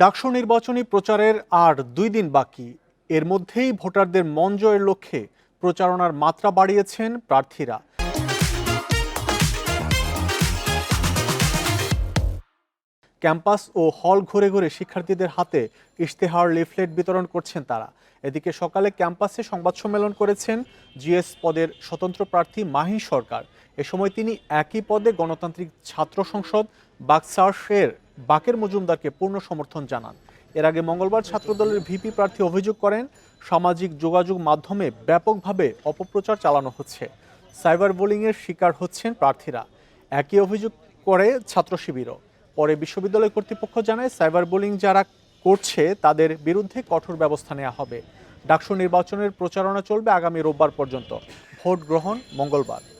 ডাকসু নির্বাচনী প্রচারের আর দুই দিন বাকি। এর মধ্যেই ভোটারদের মন জয়ের লক্ষ্যে প্রচারণার মাত্রা বাড়িয়েছেন প্রার্থীরা। ক্যাম্পাস ও হল ঘুরে ঘুরে শিক্ষার্থীদের হাতে ইশতেহার লিফলেট বিতরণ করছেন তারা। এদিকে সকালে ক্যাম্পাসে সংবাদ সম্মেলন করেছেন জিএস পদের স্বতন্ত্র প্রার্থী মাহি সরকার। এ সময় তিনি একই পদে গণতান্ত্রিক ছাত্র সংসদ বাকসার্সের বাকের মজুমদারকে পূর্ণ সমর্থন জানান। এর আগে মঙ্গলবার ছাত্রদলের ভিপি প্রার্থী অভিযোগ করেন, সামাজিক যোগাযোগ মাধ্যমে ব্যাপকভাবে অপপ্রচার চালানো হচ্ছে। সাইবার বুলিংয়ের শিকার হচ্ছেন প্রার্থীরা। একই অভিযোগ করে ছাত্র শিবিরও। পরে বিশ্ববিদ্যালয় কর্তৃপক্ষ জানায়, সাইবার বোলিং যারা করছে, তাদের বিরুদ্ধে কঠোর ব্যবস্থা নেওয়া হবে। ডাকসু নির্বাচনের প্রচারণা চলবে আগামী রোববার পর্যন্ত। ভোট গ্রহণ মঙ্গলবার।